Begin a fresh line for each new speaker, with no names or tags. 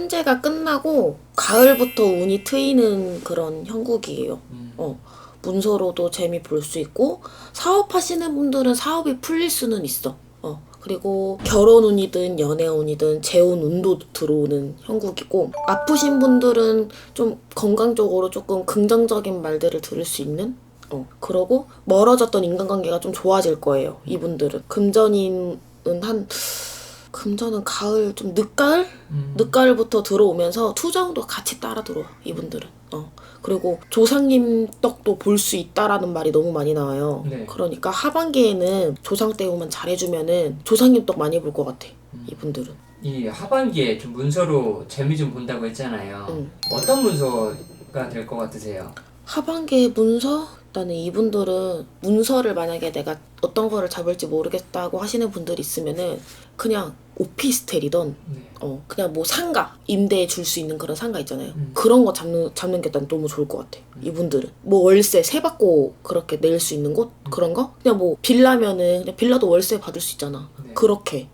삼재가 끝나고 가을부터 운이 트이는 그런 형국이에요.
음.
어, 문서로도 재미 볼 수 있고 사업하시는 분들은 사업이 풀릴 수는 있어. 어, 그리고 결혼 운이든 연애 운이든 재혼 운도 들어오는 형국이고 아프신 분들은 좀 건강적으로 조금 긍정적인 말들을 들을 수 있는 어, 그러고 멀어졌던 인간관계가 좀 좋아질 거예요. 이분들은 금전인은 한 금전은 가을 좀 늦가을
음.
늦가을부터 들어오면서 투정도 같이 따라 들어와 이분들은 어 그리고 조상님 떡도 볼 수 있다라는 말이 너무 많이 나와요
네.
그러니까 하반기에는 조상 때우만 잘해주면은 조상님 떡 많이 볼 것 같아
음.
이분들은
이 하반기에 좀 문서로 재미 좀 본다고 했잖아요.
음.
어떤 문서가 될 것 같으세요?
하반기에 문서 나는 이분들은 문서를 만약에 내가 어떤 거를 잡을지 모르겠다고 하시는 분들이 있으면은 그냥 오피스텔이던
네.
어 그냥 뭐 상가 임대해 줄 수 있는 그런 상가 있잖아요.
음.
그런 거 잡는 잡는 게 난 너무 좋을 것 같아. 이분들은 뭐 월세 세 받고 그렇게 낼 수 있는 곳 그런 거 그냥 뭐 빌라면은 그냥 빌라도 월세 받을 수 있잖아.
네.
그렇게